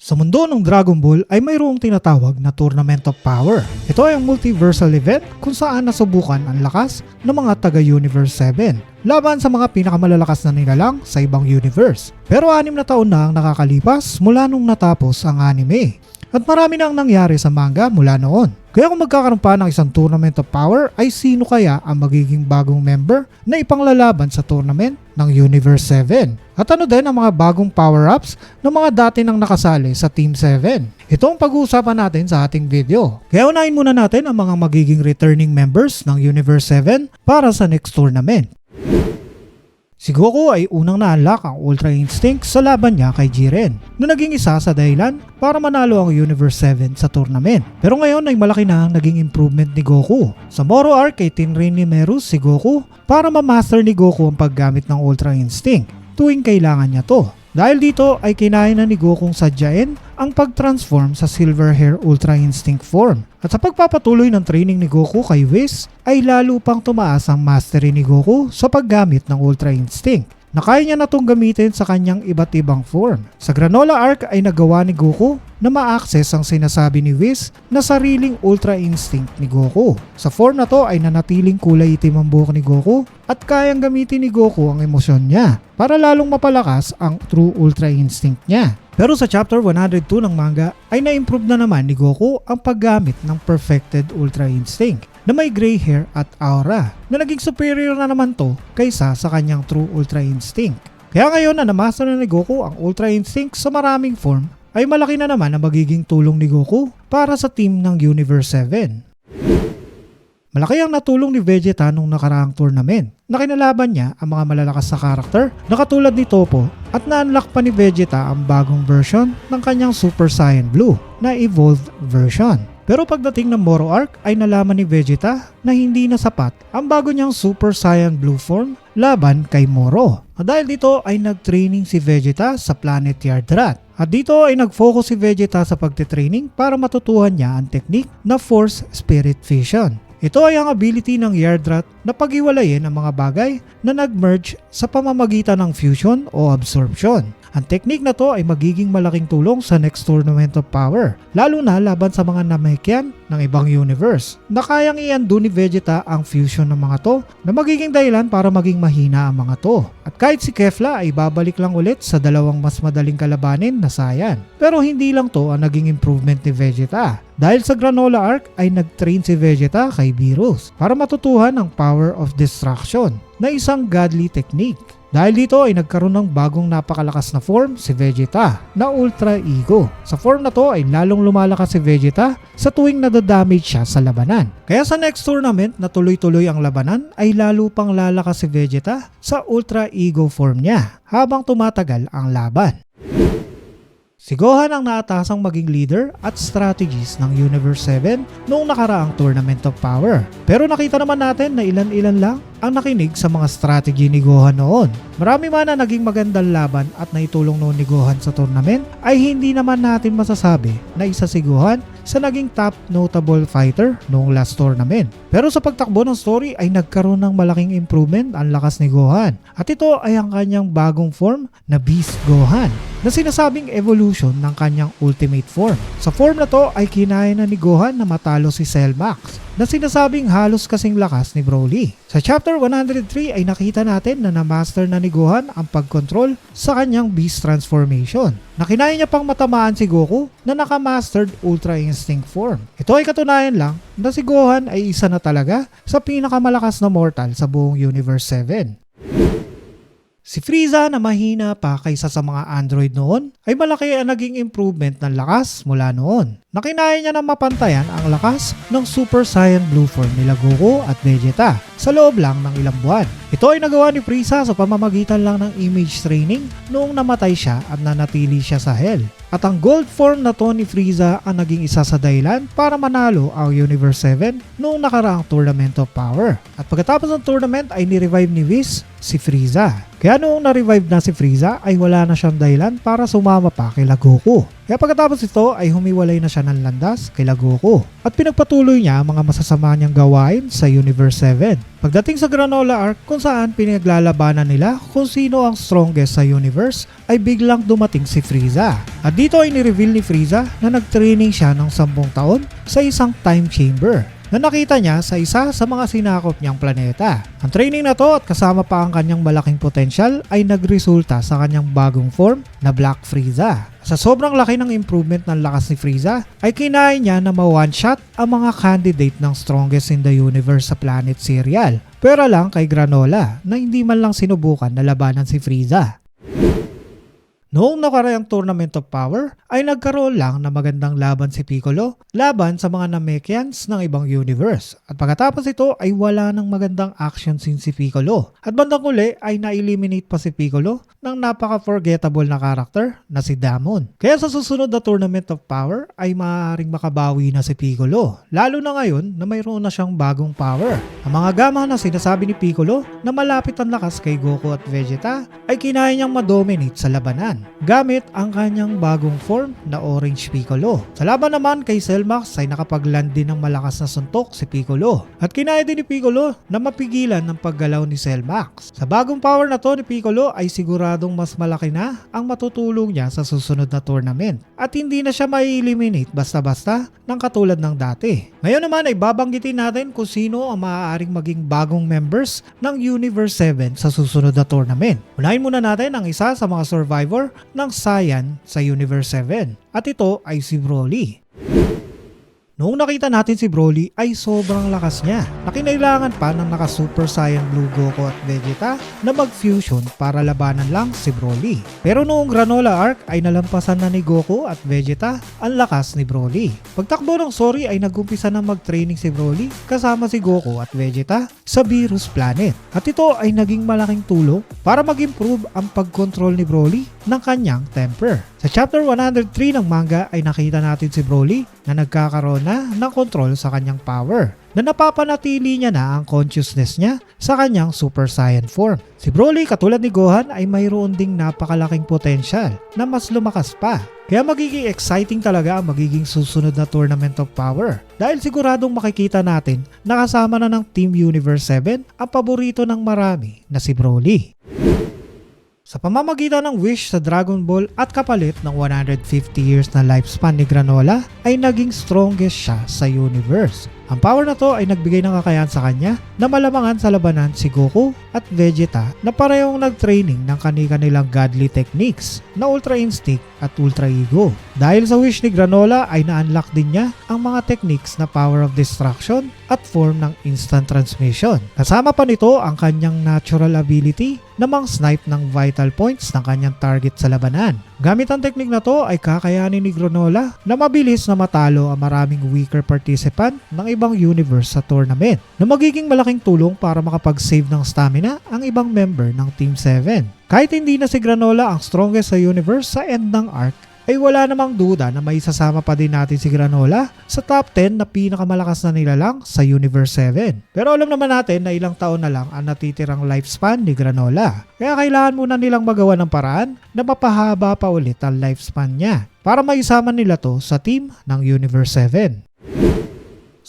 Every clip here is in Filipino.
Sa mundo ng Dragon Ball ay mayroong tinatawag na Tournament of Power. Ito ay ang multiversal event kung saan nasubukan ang lakas ng mga taga-Universe 7 laban sa mga pinakamalalakas na nilalang sa ibang universe. Pero anim na taon na ang nakakalipas mula nung natapos ang anime. At marami na ang nangyari sa manga mula noon. Kaya kung magkakaroon pa ng isang Tournament of Power ay sino kaya ang magiging bagong member na ipanglalaban sa tournament ng Universe 7? At ano din ang mga bagong power-ups ng mga dati nang nakasali sa Team 7? Ito ang pag-uusapan natin sa ating video. Kaya unahin muna natin ang mga magiging returning members ng Universe 7 para sa next tournament. Si Goku ay unang na-unlock ang Ultra Instinct sa laban niya kay Jiren na naging isa sa dahilan para manalo ang Universe 7 sa tournament. Pero ngayon ay malaki na ang naging improvement ni Goku. Sa Moro Arc ay tinrain ni Meru si Goku para ma-master ni Goku ang paggamit ng Ultra Instinct tuwing kailangan niya to. Dahil dito ay kinain na ni Gokong sadyain ang pag-transform sa Silver Hair Ultra Instinct form. At sa pagpapatuloy ng training ni Goku kay Whis ay lalo pang tumaas ang mastery ni Goku sa paggamit ng Ultra Instinct na kaya niya na itong gamitin sa kanyang iba't ibang form. Sa Granola Arc ay nagawa ni Goku na ma-access ang sinasabi ni Whis na sariling Ultra Instinct ni Goku. Sa form na to ay nanatiling kulay itim ang buhok ni Goku at kayang gamitin ni Goku ang emosyon niya para lalong mapalakas ang true Ultra Instinct niya. Pero sa chapter 102 ng manga ay na-improve na naman ni Goku ang paggamit ng Perfected Ultra Instinct na may gray hair at aura na naging superior na naman to kaysa sa kanyang true Ultra Instinct. Kaya ngayon na namaster na ni Goku ang Ultra Instinct sa maraming form ay malaki na naman ang magiging tulong ni Goku para sa team ng Universe 7. Malaki ang natulong ni Vegeta nung nakaraang tournament na kinalaban niya ang mga malalakas sa karakter na katulad ni Topo at na-unlock pa ni Vegeta ang bagong version ng kanyang Super Saiyan Blue na evolved version. Pero pagdating ng Moro Arc ay nalaman ni Vegeta na hindi na sapat ang bago niyang Super Saiyan Blue form laban kay Moro. At dahil dito ay nag-training si Vegeta sa Planet Yardrat. At dito ay nag-focus si Vegeta sa pagtitraining para matutuhan niya ang technique na Force Spirit Fusion. Ito ay ang ability ng Yardrat na paghiwalayin ang mga bagay na nag-merge sa pamamagitan ng fusion o absorption. Ang technique na to ay magiging malaking tulong sa next Tournament of Power, lalo na laban sa mga namekyan ng ibang universe, na kayang i-undo ni Vegeta ang fusion ng mga to na magiging dahilan para maging mahina ang mga to. At kahit si Kefla ay babalik lang ulit sa dalawang mas madaling kalabanin na Saiyan. Pero hindi lang to ang naging improvement ni Vegeta. Dahil sa Granola Arc ay nag-train si Vegeta kay Beerus para matutuhan ang Power of Destruction na isang godly technique. Dahil dito ay nagkaroon ng bagong napakalakas na form si Vegeta na Ultra Ego. Sa form na to ay lalong lumalakas si Vegeta sa tuwing nadadamage siya sa labanan. Kaya sa next tournament na tuloy-tuloy ang labanan ay lalo pang lalakas si Vegeta sa Ultra Ego form niya habang tumatagal ang laban. Si Gohan ang naatasang maging leader at strategist ng Universe 7 noong nakaraang Tournament of Power. Pero nakita naman natin na ilan-ilan lang ang nakinig sa mga strategy ni Gohan noon. Marami man na naging magandang laban at naitulong noon ni Gohan sa tournament ay hindi naman natin masasabi na isa si Gohan sa naging top notable fighter noong last tournament. Pero sa pagtakbo ng story ay nagkaroon ng malaking improvement ang lakas ni Gohan. At ito ay ang kanyang bagong form na Beast Gohan na sinasabing evolution ng kanyang ultimate form. Sa form na to ay kinaya na ni Gohan na matalo si Cell Max na sinasabing halos kasing lakas ni Broly. Sa chapter 103 ay nakita natin na na-master na ni Gohan ang pagkontrol sa kanyang Beast Transformation. Nakinaya niya pang matamaan si Goku na nakamastered Ultra Instinct form. Ito ay katunayan lang na si Gohan ay isa na talaga sa pinakamalakas na mortal sa buong Universe 7. Si Frieza na mahina pa kaysa sa mga android noon ay malaki ang naging improvement ng lakas mula noon. Nakinaya niya na mapantayan ang lakas ng Super Saiyan Blue form nila Goku at Vegeta sa loob lang ng ilang buwan. Ito ay nagawa ni Frieza sa pamamagitan lang ng image training noong namatay siya at nanatili siya sa Hell. At ang gold form na to ni Frieza ang naging isa sa dahilan para manalo ang Universe 7 noong nakaraang Tournament of Power. At pagkatapos ng tournament ay ni-revive ni Whis si Frieza. Kaya noong na-revive na si Frieza ay wala na siyang dahilan para sumama pa kay Goku. Kaya pagkatapos ito ay humiwalay na siya ng landas kay Goku at pinagpatuloy niya ang mga masasama niyang gawain sa Universe 7. Pagdating sa Granola Arc kung saan pinaglalabanan nila kung sino ang strongest sa universe ay biglang dumating si Frieza. At dito ay nireveal ni Frieza na nag-training siya ng 10 taon sa isang time chamber na nakita niya sa isa sa mga sinakop niyang planeta. Ang training na to at kasama pa ang kanyang malaking potensyal ay nagresulta sa kanyang bagong form na Black Frieza. Sa sobrang laki ng improvement ng lakas ni Frieza, ay kinain niya na ma-one shot ang mga candidate ng strongest in the universe sa planet Serial. Pero lang kay Granola na hindi man lang sinubukan na labanan si Frieza. Noong nakarayang Tournament of Power ay nagkaroon lang na magandang laban si Piccolo laban sa mga Namekians ng ibang universe at pagkatapos ito ay wala ng magandang action scene si Piccolo at bandang uli ay na-eliminate pa si Piccolo ng napaka-forgettable na karakter na si Damon. Kaya sa susunod na Tournament of Power ay maaaring makabawi na si Piccolo lalo na ngayon na mayroon na siyang bagong power. Ang mga gama na sinasabi ni Piccolo na malapit ang lakas kay Goku at Vegeta ay kinaya niyang madominate sa labanan gamit ang kanyang bagong form na Orange Piccolo. Sa laban naman kay Cellmax ay nakapagland din ng malakas na suntok si Piccolo at kinaya din ni Piccolo na mapigilan ng paggalaw ni Cellmax. Sa bagong power na to ni Piccolo ay siguradong mas malaki na ang matutulong niya sa susunod na tournament at hindi na siya mai-eliminate basta-basta ng katulad ng dati. Ngayon naman ay babanggitin natin kung sino ang maaaring maging bagong members ng Universe 7 sa susunod na tournament. Unahin muna natin ang isa sa mga survivor ng Saiyan sa Universe 7 at ito ay si Broly. Noong nakita natin si Broly ay sobrang lakas niya na kinailangan pa ng naka Super Saiyan Blue Goku at Vegeta na mag-fusion para labanan lang si Broly. Pero noong Granola Arc ay nalampasan na ni Goku at Vegeta ang lakas ni Broly. Pagtakbo ng Sorry ay nagumpisa na mag-training si Broly kasama si Goku at Vegeta sa Virus Planet. At ito ay naging malaking tulong para mag-improve ang pag-control ni Broly ng kanyang temper. Sa chapter 103 ng manga ay nakita natin si Broly na nagkakaroon na ng control sa kanyang power na napapanatili niya na ang consciousness niya sa kanyang Super Saiyan form. Si Broly katulad ni Gohan ay mayroon ding napakalaking potensyal na mas lumakas pa. Kaya magiging exciting talaga ang magiging susunod na Tournament of Power dahil siguradong makikita natin na kasama na ng Team Universe 7 ang paborito ng marami na si Broly. Sa pamamagitan ng wish sa Dragon Ball at kapalit ng 150 years na lifespan ni Granola ay naging strongest siya sa universe. Ang power na to ay nagbigay ng kakayahan sa kanya na malamangan sa labanan si Goku at Vegeta na parehong nag-training ng kani-kanilang godly techniques na Ultra Instinct at Ultra Ego. Dahil sa wish ni Granola ay na-unlock din niya ang mga techniques na Power of Destruction at form ng Instant Transmission. Kasama pa nito ang kanyang natural ability na mang-snipe ng vital points ng kanyang target sa labanan. Gamit ang teknik na to ay kakayanin ni Granola na mabilis na matalo ang maraming weaker participant ng ibang universe sa tournament na magiging malaking tulong para makapag-save ng stamina ang ibang member ng Team 7. Kahit hindi na si Granola ang strongest sa universe sa end ng arc, ay wala namang duda na may sasama pa din natin si Granola sa top 10 na pinakamalakas na nilalang sa Universe 7. Pero alam naman natin na ilang taon na lang ang natitirang lifespan ni Granola. Kaya kailangan muna nilang magawa ng paraan na mapahaba pa ulit ang lifespan niya para maisama nila to sa team ng Universe 7.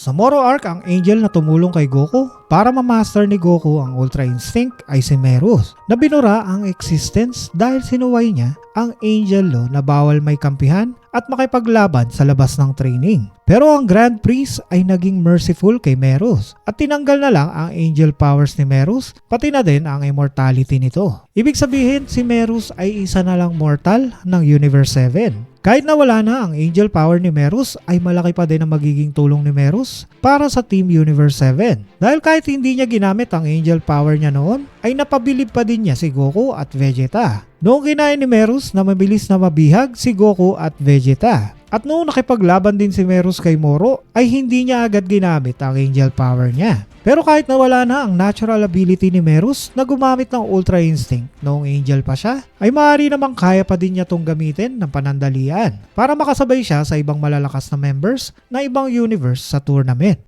Sa Moro Arc, ang angel na tumulong kay Goku para ma-master ni Goku ang Ultra Instinct ay si Merus na binura ang existence dahil sinuway niya ang angel law na bawal may kampihan at makipaglaban sa labas ng training. Pero ang Grand Priest ay naging merciful kay Merus at tinanggal na lang ang angel powers ni Merus pati na din ang immortality nito. Ibig sabihin si Merus ay isa na lang mortal ng Universe 7. Kahit na wala na ang angel power ni Merus ay malaki pa din ang magiging tulong ni Merus para sa Team Universe 7. Dahil kahit hindi niya ginamit ang angel power niya noon ay napabilib pa din niya si Goku at Vegeta. Noong kinain ni Merus na mabilis na mabihag si Goku at Vegeta. At noong nakipaglaban din si Merus kay Moro ay hindi niya agad ginamit ang angel power niya. Pero kahit nawala na ang natural ability ni Merus na gumamit ng Ultra Instinct noong angel pa siya, ay maaari namang kaya pa din niya tong gamitin ng panandalian para makasabay siya sa ibang malalakas na members na ibang universe sa tournament.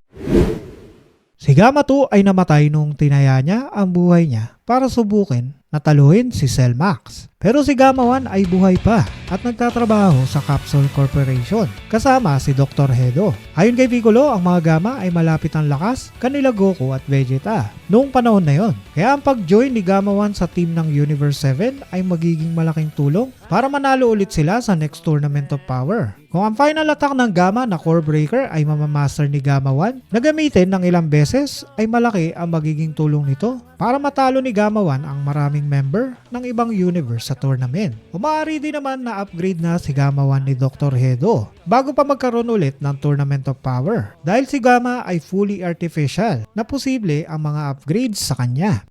Si Gamma 2 ay namatay nung tinaya niya ang buhay niya para subukin na taluhin si Cellmax. Pero si Gamma 1 ay buhay pa at nagtatrabaho sa Capsule Corporation kasama si Dr. Hedo. Ayon kay Piccolo, ang mga Gamma ay malapit ang lakas kanila Goku at Vegeta noong panahon na yon. Kaya ang pag-join ni Gamma 1 sa team ng Universe 7 ay magiging malaking tulong para manalo ulit sila sa next Tournament of Power. Kung ang final attack ng Gamma na Core Breaker ay mamamaster ni Gamma 1 na gamitin ng ilang beses ay malaki ang magiging tulong nito para matalo ni Gamma 1 ang maraming member ng ibang universe sa tournament. O maaari din naman na upgrade na si Gamma 1 ni Dr. Hedo bago pa magkaroon ulit ng Tournament of Power dahil si Gamma ay fully artificial na posible ang mga upgrades sa kanya.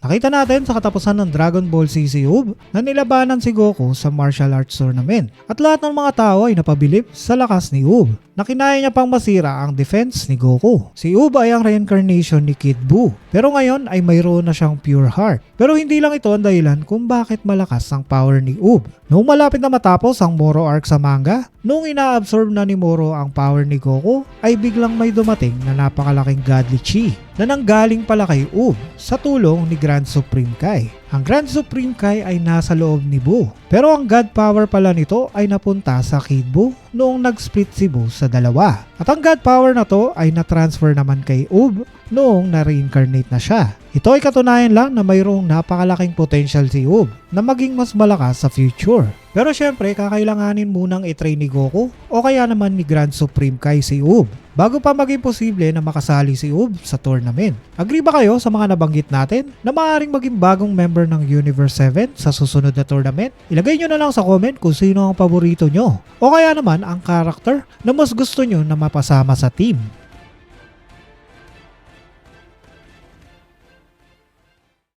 Nakita natin sa katapusan ng Dragon Ball CC Ub na nilabanan si Goku sa martial arts tournament at lahat ng mga tao ay napabilib sa lakas ni Ub na kinaya niya pang masira ang defense ni Goku. Si Ub ay ang reincarnation ni Kid Buu pero ngayon ay mayroon na siyang pure heart. Pero hindi lang ito ang dahilan kung bakit malakas ang power ni Ub. Noong malapit na matapos ang Moro arc sa manga, noong ina-absorb na ni Moro ang power ni Goku ay biglang may dumating na napakalaking godly chi na nanggaling pala kay Ub sa tulong ni Grand Supreme Kai. Ang Grand Supreme Kai ay nasa loob ni Buu. Pero ang God power pala nito ay napunta sa Kid Buu noong nag-split si Buu sa dalawa. At ang God power na to ay na-transfer naman kay Ub noong na-reincarnate na siya. Ito ay katunayan lang na mayroong napakalaking potential si Ub na maging mas malakas sa future. Pero syempre, kakailanganin munang itrain ni Goku o kaya naman ni Grand Supreme Kai si Ub bago pa maging posible na makasali si Ub sa tournament. Agree ba kayo sa mga nabanggit natin na maaaring maging bagong member ng Universe 7 sa susunod na tournament? Ilagay nyo na lang sa comment kung sino ang paborito nyo o kaya naman ang character na mas gusto nyo na mapasama sa team.